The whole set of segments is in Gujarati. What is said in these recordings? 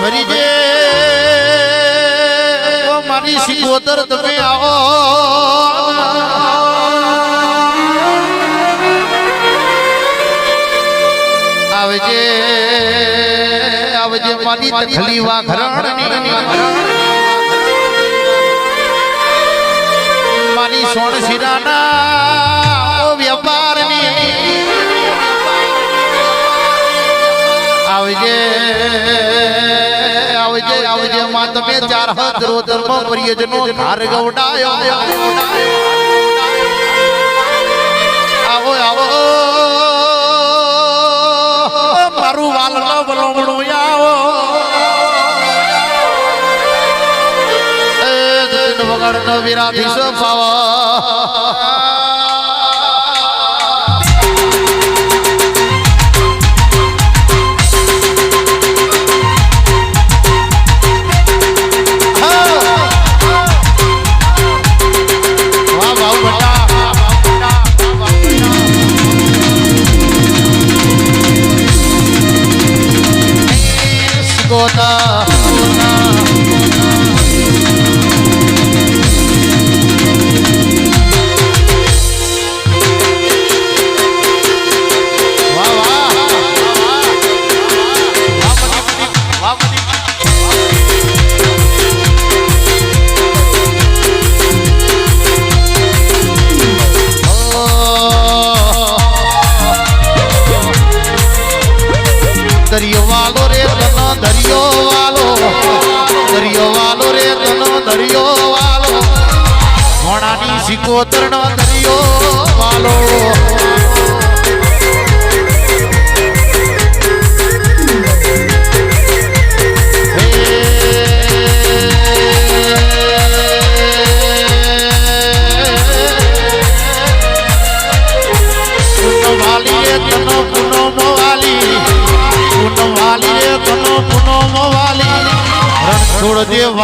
ભરી જે ઓ મારી સિકોતર તમે આવો. આવજે આવજે મારી તખલી વા ઘરણની. મારી સોણ શિરાના વેપારની આવજે આવજે આવજે માં તમે ચાર હાથ ધર્મ પ્રિયજનો ધાર ગવડાયો આવો આવો. મારું વાલનો બલોમણું આવો. એ જતીન વગરનો વિરાધી સફાવા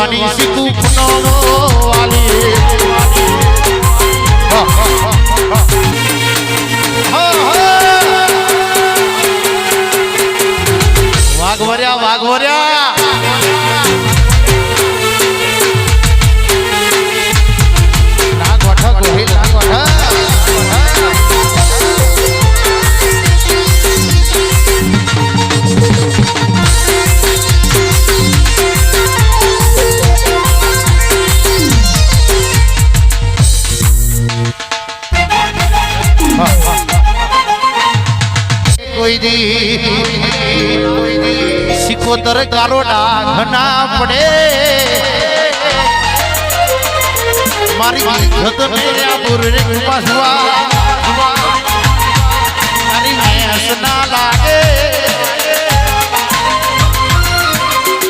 Giovanni ના પડે. મારી ઇજ્જત મેર્યા બુરરે પાસવા મારી ના લાગે.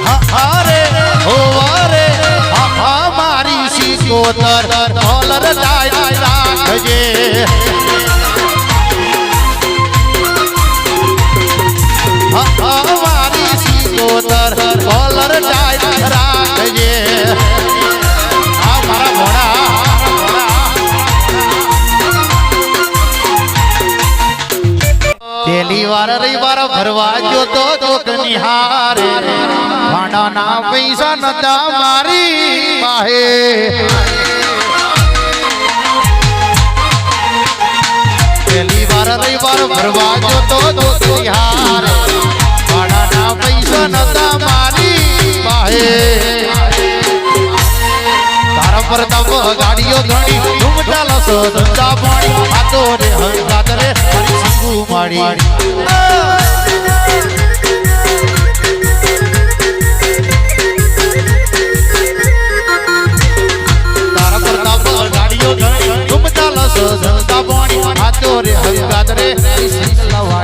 હા, હા રે હો રે. હા, હા મારી સિકોતર કોલર ડાય રાખજે. રવિવાર ભરવા તો નિહારે. ભાડાના પૈસા નતા મારી પાહે પેલી વાર, રવિવાર તો નિહારે. ભાડાના પૈસા નતા મારી પાહે તારા પર તમ ગાડીઓ ઘણી ઘૂમતા લસો ધંધા પાણી આતો રે હંગાત રે સંગુ માડી તારા પર તમ ગાડીઓ ઘણી ધૂમ ચાલસ ધંધા પાણી આતો રે હંગાત રે મારી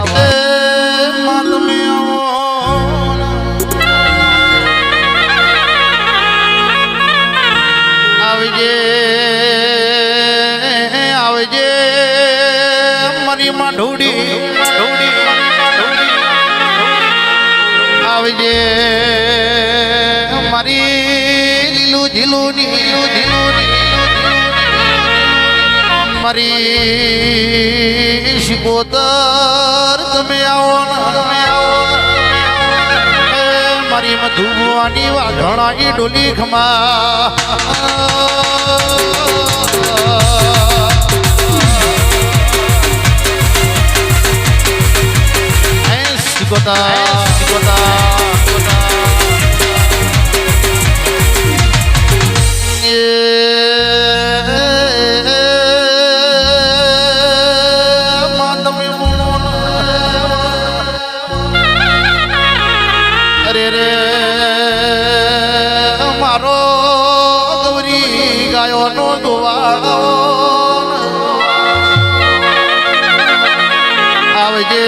મારી શિકોતર તમે આવો તમે આવો મારી મધુવાની વાઘણા ઈ ડોલી ખમા. એ આવજે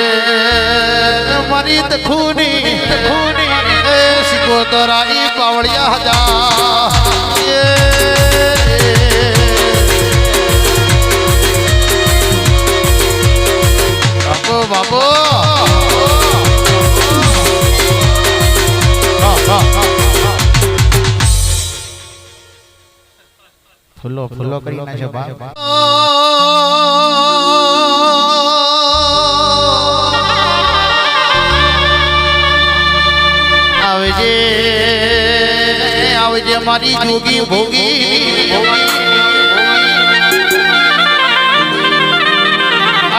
મારી તખુની તખુની એ સિકોતરા ઈ પાવળિયા હજા ફૂલો ખુલ્લો કરી નાખ્યો બા આવજે આવજે મારી જોગી ભોગી.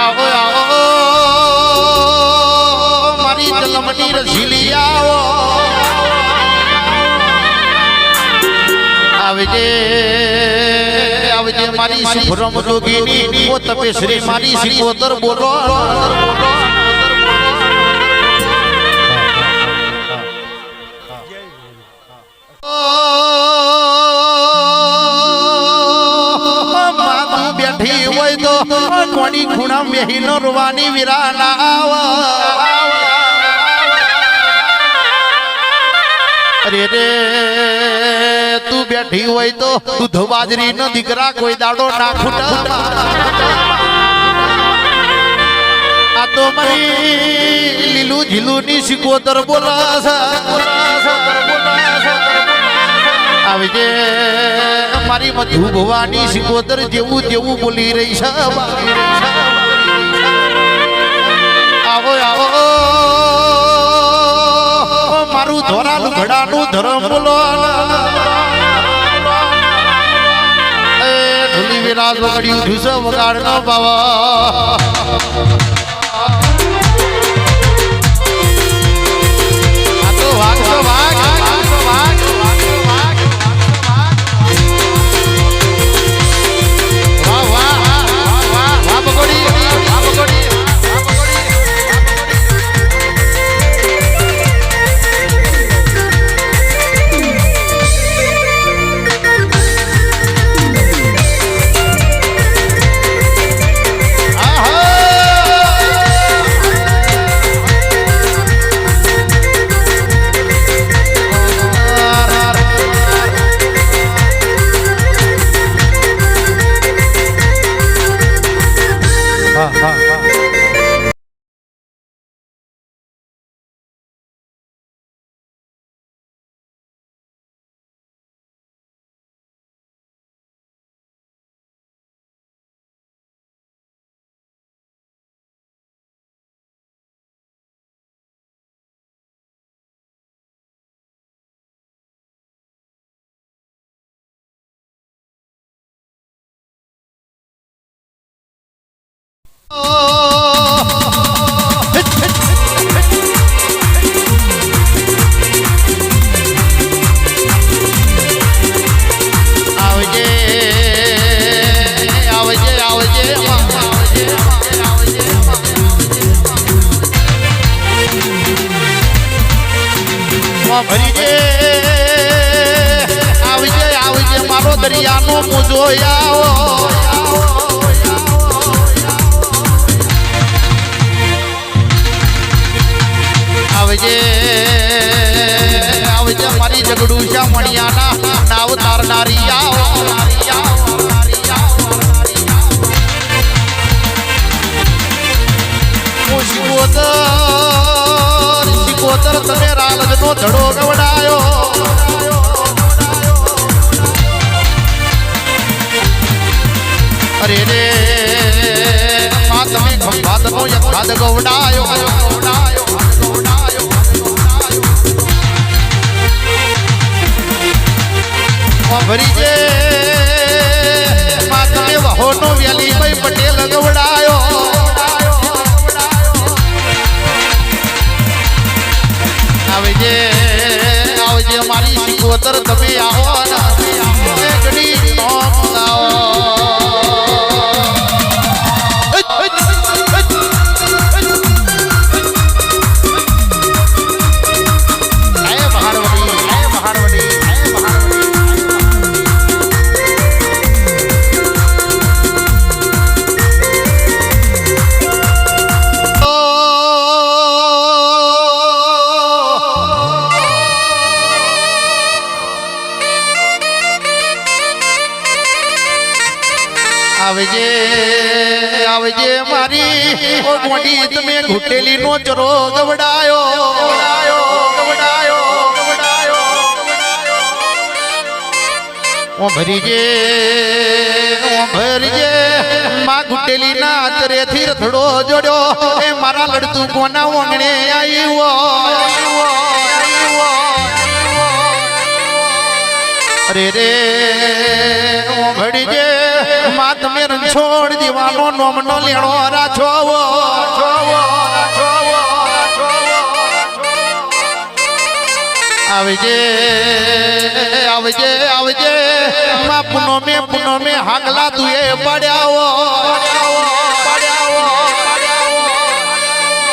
આવો આવો મારી જલમની રસીલી આવો. આવજે આવજે મારી સુભરમ જોગીની ઓ તપેશ્રી મારી સિકોતર બોલો. માતું બેઠી હોય તો કોણી ખૂણા મેહીનો રૂવાની વિરાના આવા. અરે રે. બેઠી હોય તો દૂધ બાજરી નો દીકરા કોઈ દાડો ના ખૂટા. તો મારી લીલું ઝીલું ની શીખોતર આવી જે મારી મધુ ભવાની શીખોતર જેવું જેવું બોલી રહી છે. આવો આવો. મારું ધોરાનું ઘડાનું ધરમ બોલો. ઢોલી વિરાજ વગડ્યું ધુસ વગાડ ન બાવા. આવો આવજે આવજે મારી જગડું શા મણિયાના નાવ તારનારી આવો. શિકોતર શિકોતર તમે રાલજનો ધડો ગવડાયો હરે રે તમે ખંભાત નો યથાદ ગૌડાયો ગૌડાયો ગૌડાયો ભરી જે તમે વહોનો પટેલ ગવડાયો આવજે આવજે મારી શિકોતર આવજે આવજે મારી. ઓ મોટી તમે ઘૂટેલી નો ચરો ગવડાયો. ગવડાયો ગવડાયો ઓ ભરી જે ઓ ભરી જે માં ઘૂટેલી ના તરે થી રથડો જોડ્યો. એ મારા લડતું કોના ઓંગણે આવ્યો? અરે રે, ઓ ભડી જે માં તમે રણછોડ દીવાનો નોમનો લેણો રાછો આવજે આવજે આવજે. માં પુનો મે પુનો મે હાગલા તુએ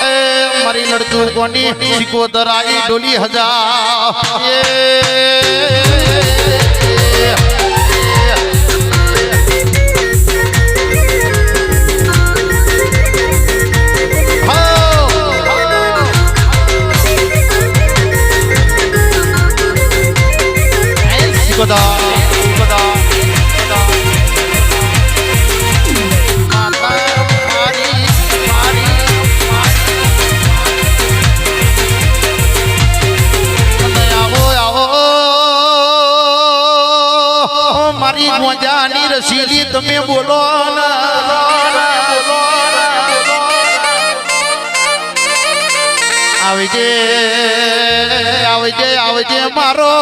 એ મારી લડતું કોની સિકોતર દરાઈ ડોલી હજા મોજાની રસીલી તમે બોલો આવજે આવજે આવજે મારો.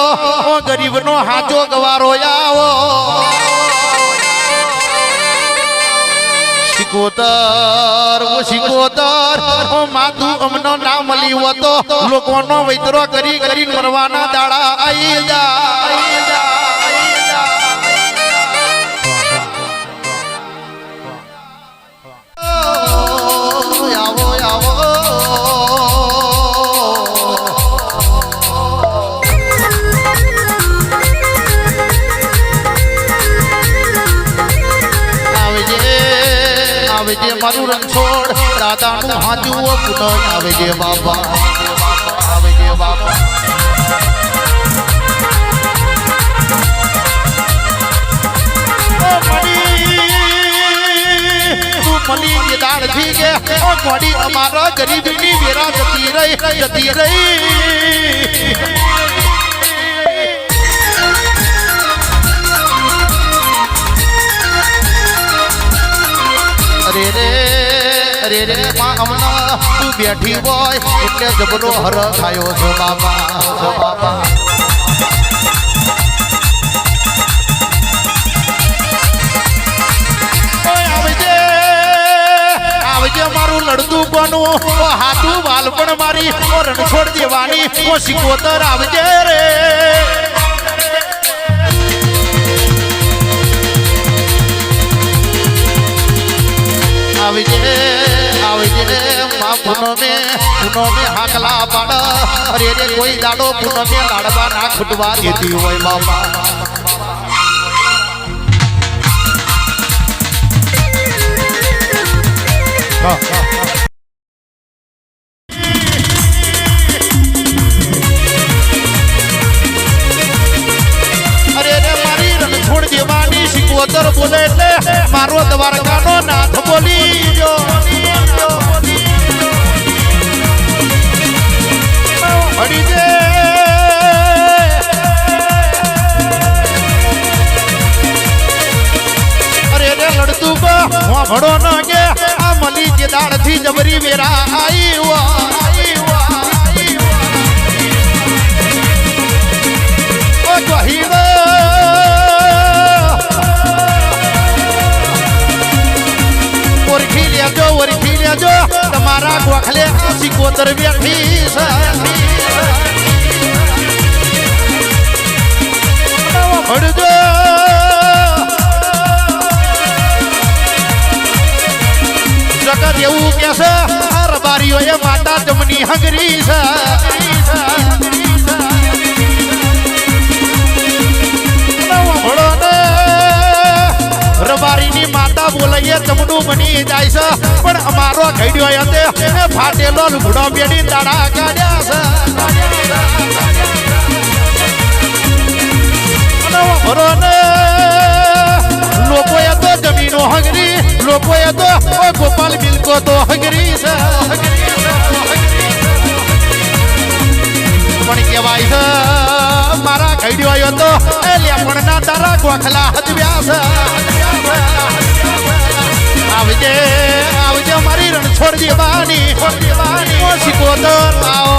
ગરીબનો હાચો ગવારો આવો. શિકોતર, ઓ શિકોતર. ઓ માતું અમનો ના મળી હો તો. લોકોનો વૈતરો કરી કરી મરવાના દાડા આઈ જા આવજે મારું રણછોડ. દાદાનું હાજુ પુનઃ આવજે બાબા. બાબા. મળી નિદાનથી કે ઓ મળી ગરીબની વેરા જતી રહી જતી રહી. અરે રે અરે રે, માં હમણાં તું બેઠી હોય એટલે જબરો હર થયો છો બાબા છો બાબા. મારું લડતું કોનું હાથું વાલપણ મારી રણછોડ દેવાની, ઓ સિકોતર આવજે રે. આવજે આવજે મા પુનમે પુનમે હાકલા પાડ. અરે રે કોઈ દાડો પુનમે લાડવા ના ખૂટવા દેતી હોય બાબા હા, થી જબરી મેરા આઈ ઓરખી લેજો ઓરખી લેજો. તમારા ગોખલે આસી કોતર બેઠી હડજો એવું છે. હર બારીઓ એ માતા જમની હંગરી છે. રબારીની માતા તે જમીનો હંગરી, લોકોએ ગોપાલ મિલકો તો હંગરી છે પણ કહેવાય છે, મારા ઘડ્યો આવ્યો તો, એ લેમણના તારા ગોખલા હજવ્યા છે આવજે આવજે મારી રણછોડ દેવાની શીખો તો આવો